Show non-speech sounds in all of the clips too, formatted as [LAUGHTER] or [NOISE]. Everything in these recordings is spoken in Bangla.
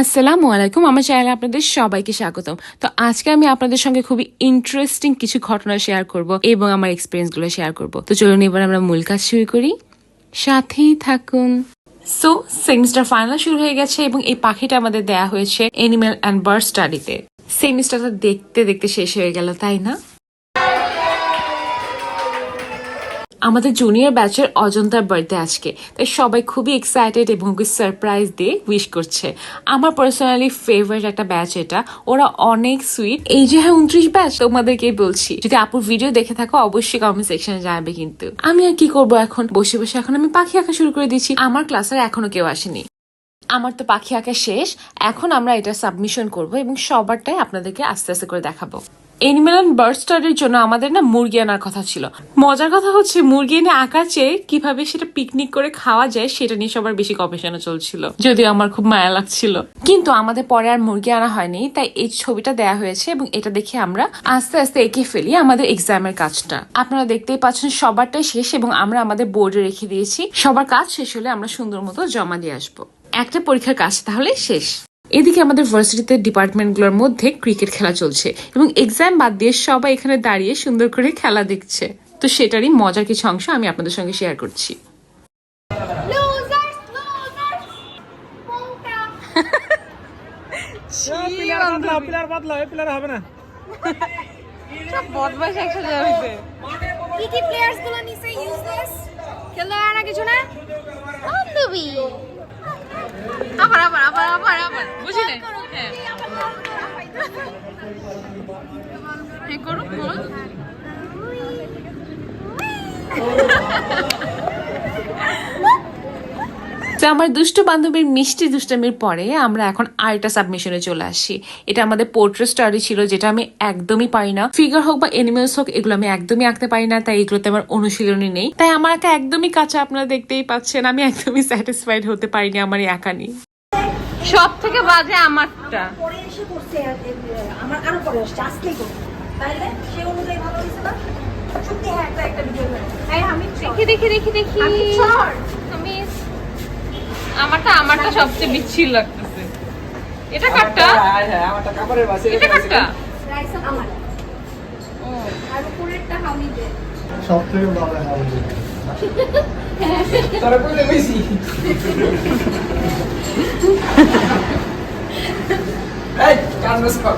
আসসালামু আলাইকুম, আমার চ্যানেলে আপনাদের সবাইকে স্বাগতম। তো আজকে আমি আপনাদের সঙ্গে খুবই ইন্টারেস্টিং কিছু ঘটনা শেয়ার করব এবং আমার এক্সপিরিয়েন্সগুলো শেয়ার করব। তো চলুন এবার আমরা মূল কাজ শুরু করি। সাথেই থাকুন। সো সেমিস্টার ফাইনাল শুরু হয়ে গেছে এবং এই পাখিটা আমাদের দেয়া হয়েছে এনিম্যাল অ্যান্ড বার্ড স্টাডিতে সেমিস্টারটা দেখতে দেখতে শেষ হয়ে গেল, তাই না? আমাদের জুনিয়র ব্যাচের অজন্তার বার্থডে আজকে। তাই সবাই খুবই এক্সাইটেড এবং ওকে সারপ্রাইজ দিয়ে উইশ করছে। আমার পার্সোনালি ফেভারিট একটা ব্যাচ এটা। ওরা অনেক সুইট এই যে হ্যাঁ উনত্রিশ ব্যাচ তোমাদেরকেই বলছি। যদি আপুর ভিডিও দেখে থাকো, অবশ্যই কমেন্ট সেকশনে জানাবে কিন্তু। আমি আর কি করব এখন? বসে বসে এখন আমি পাখি আঁকা শুরু করে দিচ্ছি। আমার ক্লাসের এখনও কেউ আসেনি। আমার তো পাখি আঁকা শেষ। এখন আমরা এটা সাবমিশন করব এবং সবারটাই আপনাদেরকে আস্তে আস্তে করে দেখাবো। এনিম্যাল অ্যান্ড বার্ড স্টাডির জন্য আমাদের না মুরগি আনার কথা ছিল। মজার কথা হচ্ছে মুরগি এনে আঁকার চেয়ে কীভাবে সেটা পিকনিক করে খাওয়া যায় সেটা নিয়ে সবার বেশি গবেষণা চলছিল। যদিও আমার খুব মায়া লাগছিল। কিন্তু আমাদের পরে আর মুরগি আনা হয়নি, তাই এই ছবিটা দেয়া হয়েছে এবং এটা দেখে আমরা আস্তে আস্তে এঁকে ফেলি আমাদের এক্সামের কাজটা। আপনারা দেখতেই পাচ্ছেন সবারটাই শেষ এবং আমরা আমাদের বোর্ডে রেখে দিয়েছি। সবার কাজ শেষ হলে আমরা সুন্দর মতো জমা দিয়ে আসব। একটা পরীক্ষার কাজ তাহলে শেষ। এদিকে আমাদের ভার্সিটিতে ডিপার্টমেন্টগুলোর মধ্যে ক্রিকেট খেলা চলছে এবং এক্সাম বাদ দিয়ে সবাই এখানে দাঁড়িয়ে সুন্দর করে খেলা দেখছে। তো সেটারই মজার কিছু অংশ আমি আপনাদের সঙ্গে শেয়ার করছি। কিছু না? আবার আবার আবার আবার আবার বুঝি না হ্যাঁ হ্যাঁ করুন করুন তো আমার দুষ্টু বান্ধবীর মিষ্টি দুষ্টামির পরে আমরা এখন আরেকটা সাবমিশনে চলে আসি। এটা আমাদের পোর্ট্রেট স্টাডি ছিল যেটা আমি একদমই পারি না। ফিগার হোক বা এনিমেলস হোক এগুলো আমি একদমই আঁকতে পারি না তাই এগুলোতে আমার অনুশীলনী নেই। তাই আমার আঁকা একদমই কাঁচা আপনারা দেখতেই পাচ্ছেন আমি একদমই স্যাটিসফাইড হতে পারিনি আমার একা নিয়ে। সব থেকে বাজে আমারটা? পরে এসে করছে আমার আরও পরে আসছে আজকেই করছে। তাইলে সে অনুযায়ী ভালো হয়েছে না? সত্যি হ্যাঁ একটা একটা ভিডিও আমি দেখি দেখি দেখি। দেখি আমি আমারটা আমারটা সবচেয়ে বিচ্ছির লাগতেছে। এটা কাটটা হ্যাঁ হ্যাঁ আমারটা কাপড়ের বাসে এটা কাটটা রাইসা আমার আর উপরেরটা হাউনিতে সব ভালো হাউস তোরা কইলে বেশি এই কানভাস কর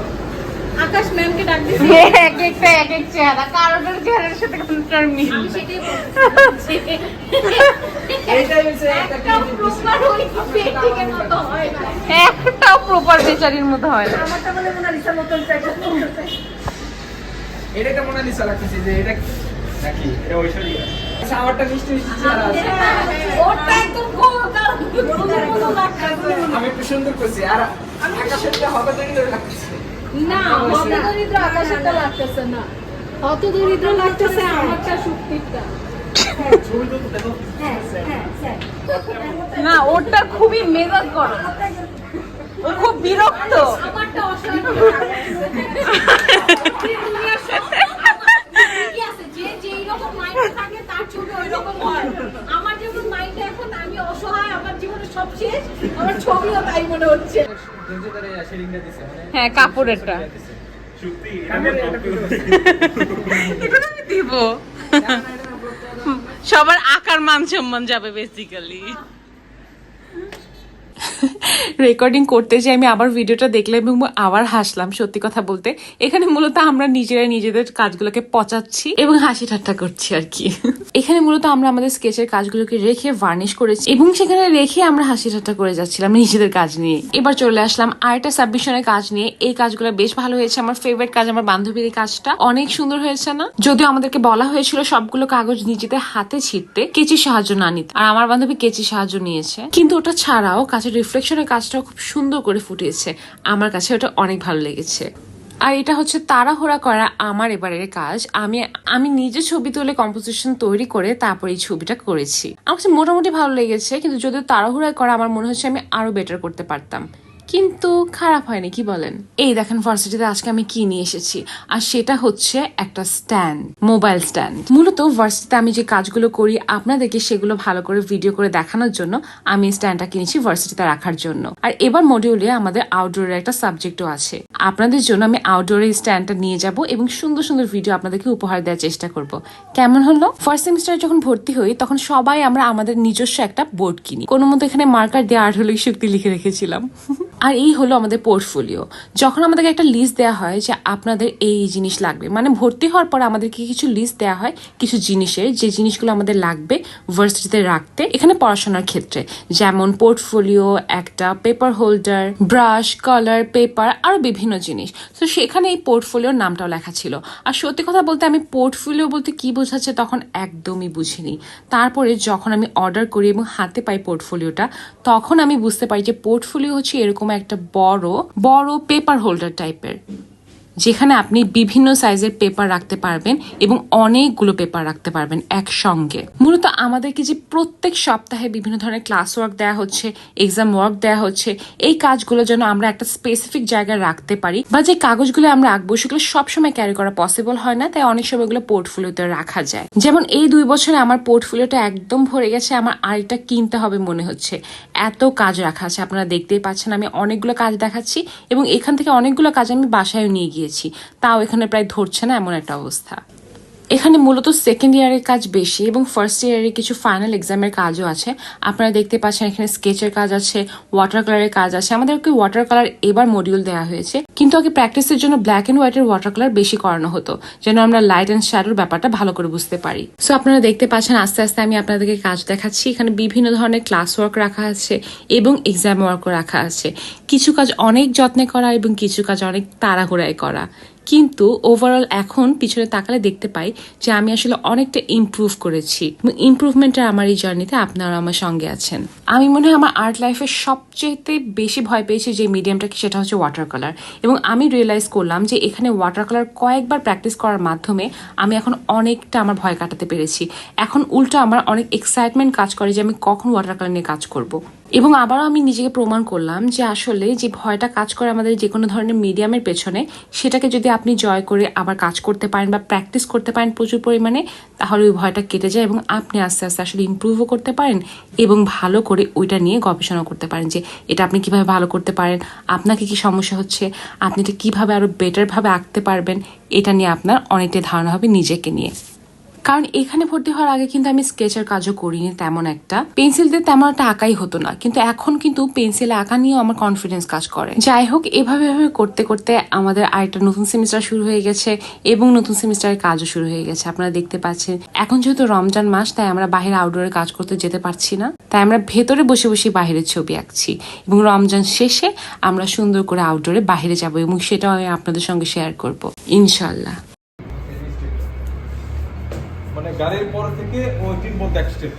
আকাশ ম্যামকে ডাক দিছি। এক একটা এক এক চেহারা। কারোর চেহারার সাথে কোনটার মিল সেটাই বলছি। একটাও প্রপার বেচারির মতো হয় না। এটা মোনালিসা লাগতেছে যে এটা নাকি এটা ঐশ্বরিয়া। আচ্ছা আমারটা মিষ্টি মিষ্টি ওটা একদম গোল কারণ কোনো লাগছে আমি একটু সুন্দর করছি আর আকাশেরটা হবে তৈরি লাগতেছে। না হত দরিদ্র আকাশেরটা লাগতেছে না। হত দরিদ্র লাগতেছে আমারটা হ্যাঁ হ্যাঁ না ওটা খুবই মেজাজ ও খুব বিরক্ত। হয় আমার যেমন মাইন্ড এখন আমি অসহায় আমার জীবনে সব শেষ আমার ছবিও তাই মনে হচ্ছে হ্যাঁ কাপড়েরটা আমি দিব সবার আকার মান সম্মান যাবে বেসিক্যালি রেকর্ডিং করতে যে আমি আবার ভিডিওটা দেখলাম এবং আবার হাসলাম, সত্যি কথা বলতে। এখানে মূলত আমরা নিজেরা নিজেদের কাজগুলোকে পচাচ্ছি এবং হাসি ঠাট্টা করছি আর কি। এখানে মূলত আমরা আমাদের স্কেচের কাজগুলোকে রেখে ভার্নিশ করেছি এবং সেখানে রেখে আমরা হাসি ঠাট্টা করে যাচ্ছিলাম নিজেদের কাজ নিয়ে। এবার চলে আসলাম আরেকটা সাবমিশনের কাজ নিয়ে। এই কাজগুলো বেশ ভালো হয়েছে। আমার ফেভারিট কাজ, আমার বান্ধবীর কাজটা। অনেক সুন্দর হয়েছে না? যদিও আমাদেরকে বলা হয়েছিল সবগুলো কাগজ নিজেদের হাতে ছিটতে কেচির সাহায্য না নিতে। আর আমার বান্ধবী কেচি সাহায্য নিয়েছে। কিন্তু ওটা ছাড়াও কাছের রিফ্লেকশনের কাজটাও খুব সুন্দর করে ফুটিয়েছে। আমার কাছে ওটা অনেক ভালো লেগেছে। আর এটা হচ্ছে তাড়াহুড়া করা আমার এবারের কাজ। আমি আমি নিজে ছবি তুলে কম্পোজিশন তৈরি করে তারপর এই ছবিটা করেছি। আমার মোটামুটি ভালো লেগেছে, কিন্তু যদিও তাড়াহুড়া করা আমার মনে হচ্ছে আমি আরও বেটার করতে পারতাম। কিন্তু খারাপ হয়নি, কি বলেন? এই দেখেন ভার্সিটিতে আজকে আমি কি নিয়ে এসেছি? আর সেটা হচ্ছে একটা স্ট্যান্ড মোবাইল স্ট্যান্ড মূলত ভার্সিটিতে আমি যে কাজগুলো করি, আপনাদেরকে সেগুলো ভালো করে ভিডিও করে দেখানোর জন্য আমি স্ট্যান্ডটা কিনেছি ভার্সিটিতে রাখার জন্য। আর এবার মডিউলে আমাদের আউটডোরের একটা সাবজেক্টও আছে। আপনাদের জন্য আমি আউটডোরের স্ট্যান্ডটা নিয়ে যাব এবং সুন্দর সুন্দর ভিডিও আপনাদেরকে উপহার দেওয়ার চেষ্টা করব। কেমন হলো? ফার্স্ট সেমিস্টারে যখন ভর্তি হই, তখন সবাই আমরা আমাদের নিজস্ব একটা বোর্ড কিনি। কোনো মতো এখানে মার্কার দিয়ে আর্ট হলে শক্তি লিখে রেখেছিলাম। [LAUGHS] আর এই হলো আমাদের পোর্টফোলিও যখন আমাদেরকে একটা লিস্ট দেওয়া হয় যে আপনাদের এই জিনিস লাগবে মানে ভর্তি হওয়ার পর আমাদেরকে কিছু লিস্ট দেওয়া হয় কিছু জিনিসের, যে জিনিসগুলো আমাদের লাগবে ভার্সিটিতে রাখতে এখানে পড়াশোনার ক্ষেত্রে। যেমন পোর্টফোলিও একটা paper holder brush colour paper আরও বিভিন্ন জিনিস। তো সেখানে এই পোর্টফোলিওর নামটাও লেখা ছিল। আর সত্যি কথা বলতে আমি পোর্টফোলিও বলতে কি বোঝাচ্ছে তখন একদমই বুঝিনি। তারপরে যখন আমি অর্ডার করি এবং হাতে পাই পোর্টফোলিওটা তখন আমি বুঝতে পারি যে পোর্টফোলিও হচ্ছে এরকম একটা বড় বড় পেপার হোল্ডার টাইপের যেখানে আপনি বিভিন্ন সাইজের পেপার রাখতে পারবেন এবং অনেকগুলো পেপার রাখতে পারবেন একসঙ্গে। মূলত আমাদেরকে যে প্রত্যেক সপ্তাহে বিভিন্ন ধরনের ক্লাস ওয়ার্ক দেওয়া হচ্ছে এক্সাম ওয়ার্ক দেওয়া হচ্ছে, এই কাজগুলো যেন আমরা একটা স্পেসিফিক জায়গায় রাখতে পারি বা যে কাগজগুলো আমরা রাখব সেগুলো সবসময় ক্যারি করা পসিবল হয় না, তাই অনেক সময় এগুলো পোর্টফোলিওতে রাখা যায়। যেমন এই দুই বছরে আমার পোর্টফোলিওটা একদম ভরে গেছে, আমার আরেকটা কিনতে হবে মনে হচ্ছে। এত কাজ রাখা আছে, আপনারা দেখতেই পাচ্ছেন আমি অনেকগুলো কাজ দেখাচ্ছি এবং এখান থেকে অনেকগুলো কাজ আমি বাসায় নিয়ে গিয়েছি। তাও এখানে প্রায় ধরছে না এমন একটা অবস্থা। এখানে মূলত সেকেন্ড ইয়ারের কাজ বেশি এবং ফার্স্ট ইয়ারের কিছু ফাইনাল এক্সামের কাজও আছে। আপনারা দেখতে পাচ্ছেন এখানে স্কেচের কাজ আছে ওয়াটার কালারের কাজ আছে। আমাদেরকে ওয়াটার কালার এবার মডিউল দেওয়া হয়েছে। কিন্তু আগে প্র্যাকটিসের জন্য ব্ল্যাক অ্যান্ড হোয়াইটের ওয়াটার কালার বেশি করানো হতো, যেন আমরা লাইট অ্যান্ড শ্যাডোর ব্যাপারটা ভালো করে বুঝতে পারি। সো আপনারা দেখতে পাচ্ছেন আস্তে আস্তে আমি আপনাদেরকে কাজ দেখাচ্ছি। এখানে বিভিন্ন ধরনের ক্লাস ওয়ার্ক রাখা আছে এবং এক্সাম ওয়ার্কও রাখা আছে। কিছু কাজ অনেক যত্নে করা এবং কিছু কাজ অনেক তাড়াহুড়ায় করা। কিন্তু ওভারঅল এখন পিছনে তাকালে দেখতে পাই যে আমি আসলে অনেকটা ইমপ্রুভ করেছি। ইমপ্রুভমেন্টের আমার এই জার্নিতে আপনারা আমার সঙ্গে আছেন। আমি মনে হয় আমার আর্ট লাইফের সবচেয়ে বেশি ভয় পেয়েছি যে মিডিয়ামটা কি, সেটা হচ্ছে ওয়াটার কালার এবং আমি রিয়েলাইজ করলাম যে এখানে ওয়াটার কালার কয়েকবার প্র্যাকটিস করার মাধ্যমে আমি এখন অনেকটা আমার ভয় কাটাতে পেরেছি। এখন উল্টো আমার অনেক এক্সাইটমেন্ট কাজ করে যে আমি কখন ওয়াটার কালার নিয়ে কাজ করব। এবং আবারও আমি নিজেকে প্রমাণ করলাম যে আসলে যে ভয়টা কাজ করে আমাদের যে কোনো ধরনের মিডিয়ামের পেছনে, সেটাকে যদি আপনি জয় করে আবার কাজ করতে পারেন বা প্র্যাকটিস করতে পারেন প্রচুর পরিমাণে, তাহলে ওই ভয়টা কেটে যায় এবং আপনি আস্তে আস্তে আসলে ইমপ্রুভও করতে পারেন এবং ভালো করে ওইটা নিয়ে গবেষণা করতে পারেন যে এটা আপনি কীভাবে ভালো করতে পারেন, আপনাকে কি সমস্যা হচ্ছে, আপনি এটা কীভাবে আরও বেটারভাবে আঁকতে পারবেন, এটা নিয়ে আপনার অনেকটাই ধারণা হবে নিজেকে নিয়ে। কারণ এখানে ভর্তি হওয়ার আগে কিন্তু আমি স্কেচের কাজও করিনি তেমন একটা। পেন্সিল দিয়ে তেমন একটা আঁকাই হতো না। কিন্তু এখন কিন্তু পেন্সিল আঁকা নিয়েও আমার কনফিডেন্স কাজ করে। যাই হোক, এভাবে এভাবে করতে করতে আমাদের আরেকটা নতুন সেমিস্টার শুরু হয়ে গেছে এবং নতুন সেমিস্টারের কাজও শুরু হয়ে গেছে। আপনারা দেখতে পাচ্ছেন, এখন যেহেতু রমজান মাস, তাই আমরা বাইরে আউটডোরে কাজ করতে যেতে পারছি না। তাই আমরা ভেতরে বসে বসে বাইরের ছবি আঁকছি এবং রমজান শেষে আমরা সুন্দর করে আউটডোরে বাইরে যাব এবং সেটাও আমি আপনাদের সঙ্গে শেয়ার করব। ইনশাল্লাহ গাড়ির পর থেকে মধ্যে এক স্টেপ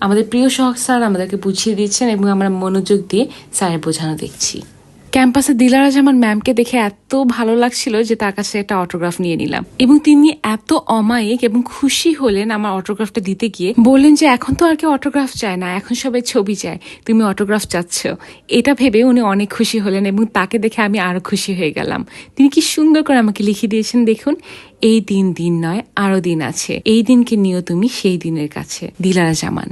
আমাদের প্রিয় সহক স্যার আমাদেরকে বুঝিয়ে দিচ্ছেন এবং আমরা মনোযোগ দিয়ে স্যারের বোঝানো দেখছি। ক্যাম্পাসে দিলারাজ আমার ম্যামকে দেখে এত ভালো লাগছিল যে তার কাছে একটা অটোগ্রাফ নিয়ে নিলাম। এবং তিনি এত অমায়িক এবং খুশি হলেন আমার অটোগ্রাফটা দিতে গিয়ে। বললেন যে, এখন তো আর কেউ অটোগ্রাফ চায় না, এখন সবাই ছবি চায়। তুমি অটোগ্রাফ চাচ্ছ। এটা ভেবে উনি অনেক খুশি হলেন এবং তাকে দেখে আমি আরও খুশি হয়ে গেলাম। তিনি কি সুন্দর করে আমাকে লিখে দিয়েছেন দেখুন। এই দিন দিন নয় আরও দিন আছে। এই দিনকে নিও তুমি, সেই দিনের কাছে। দিলারা জামান।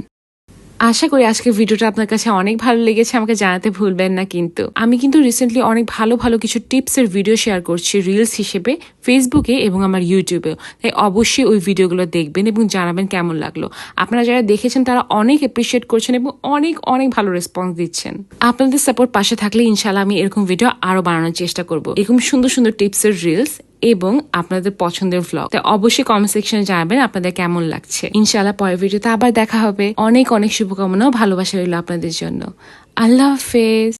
আশা করি আজকের ভিডিওটা আপনার কাছে অনেক ভালো লেগেছে, আমাকে জানাতে ভুলবেন না কিন্তু। আমি কিন্তু রিসেন্টলি অনেক ভালো ভালো কিছু টিপস এর ভিডিও শেয়ার করছি রিলস হিসেবে ফেসবুকে এবং আমার ইউটিউবেও তাই অবশ্যই ওই ভিডিওগুলো দেখবেন এবং জানাবেন কেমন লাগল। আপনারা যারা দেখেছেন, তারা অনেক এপ্রিসিয়েট করছেন এবং অনেক অনেক ভালো রেসপন্স দিচ্ছেন। আপনাদের সাপোর্ট পাশে থাকলে ইনশাল্লাহ আমি এরকম ভিডিও আরও বানানোর চেষ্টা করব। এরকম সুন্দর সুন্দর টিপস এর রিলস এবং আপনাদের পছন্দের ভ্লগ তাই অবশ্যই কমেন্ট সেকশনে জানাবেন আপনাদের কেমন লাগছে। ইনশাআল্লাহ পরের ভিডিওতে আবার দেখা হবে। অনেক অনেক শুভকামনা ভালোবাসা রইল আপনাদের জন্য। আল্লাহ হাফেজ।